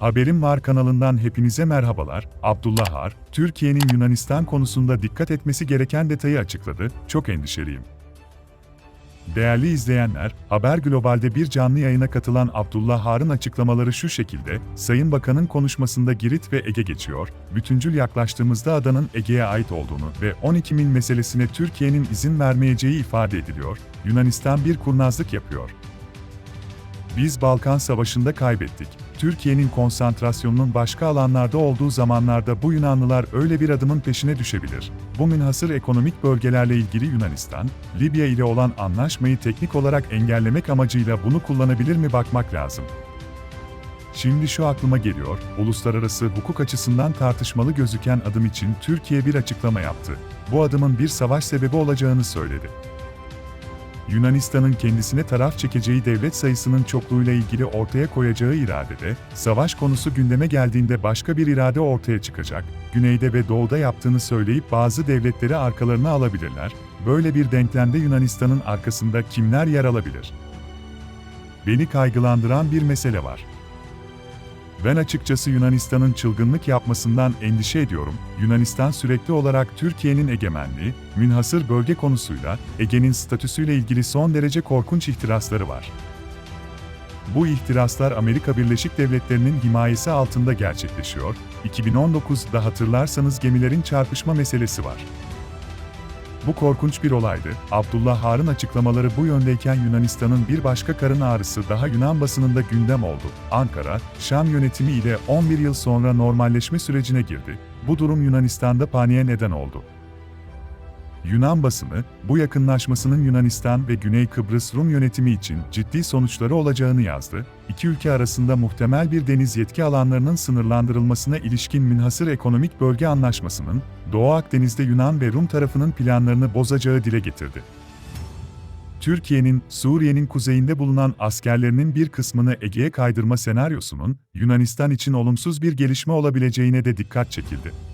Haberim Var kanalından hepinize merhabalar. Abdullah Har, Türkiye'nin Yunanistan konusunda dikkat etmesi gereken detayı açıkladı. Çok endişeliyim. Değerli izleyenler, Haber Global'de bir canlı yayına katılan Abdullah Har'ın açıklamaları şu şekilde, Sayın Bakan'ın konuşmasında Girit ve Ege geçiyor, bütüncül yaklaştığımızda adanın Ege'ye ait olduğunu ve 12 mil meselesine Türkiye'nin izin vermeyeceği ifade ediliyor, Yunanistan bir kurnazlık yapıyor. Biz Balkan Savaşı'nda kaybettik. Türkiye'nin konsantrasyonunun başka alanlarda olduğu zamanlarda bu Yunanlılar öyle bir adımın peşine düşebilir. Bu münhasır ekonomik bölgelerle ilgili Yunanistan, Libya ile olan anlaşmayı teknik olarak engellemek amacıyla bunu kullanabilir mi bakmak lazım. Şimdi şu aklıma geliyor, uluslararası hukuk açısından tartışmalı gözüken adım için Türkiye bir açıklama yaptı. Bu adımın bir savaş sebebi olacağını söyledi. Yunanistan'ın kendisine taraf çekeceği devlet sayısının çokluğuyla ilgili ortaya koyacağı iradede, savaş konusu gündeme geldiğinde başka bir irade ortaya çıkacak, güneyde ve doğuda yaptığını söyleyip bazı devletleri arkalarına alabilirler, böyle bir denklemde Yunanistan'ın arkasında kimler yer alabilir? Beni kaygılandıran bir mesele var. Ben açıkçası Yunanistan'ın çılgınlık yapmasından endişe ediyorum. Yunanistan sürekli olarak Türkiye'nin egemenliği, münhasır bölge konusuyla, Ege'nin statüsüyle ilgili son derece korkunç ihtirasları var. Bu ihtiraslar Amerika Birleşik Devletleri'nin himayesi altında gerçekleşiyor. 2019'da hatırlarsanız gemilerin çarpışma meselesi var. Bu korkunç bir olaydı. Abdullah Har'ın açıklamaları bu yöndeyken Yunanistan'ın bir başka karın ağrısı daha Yunan basınında gündem oldu. Ankara, Şam yönetimi ile 11 yıl sonra normalleşme sürecine girdi. Bu durum Yunanistan'da paniğe neden oldu. Yunan basını, bu yakınlaşmasının Yunanistan ve Güney Kıbrıs Rum yönetimi için ciddi sonuçları olacağını yazdı. İki ülke arasında muhtemel bir deniz yetki alanlarının sınırlandırılmasına ilişkin münhasır ekonomik bölge anlaşmasının, Doğu Akdeniz'de Yunan ve Rum tarafının planlarını bozacağı dile getirdi. Türkiye'nin, Suriye'nin kuzeyinde bulunan askerlerinin bir kısmını Ege'ye kaydırma senaryosunun, Yunanistan için olumsuz bir gelişme olabileceğine de dikkat çekildi.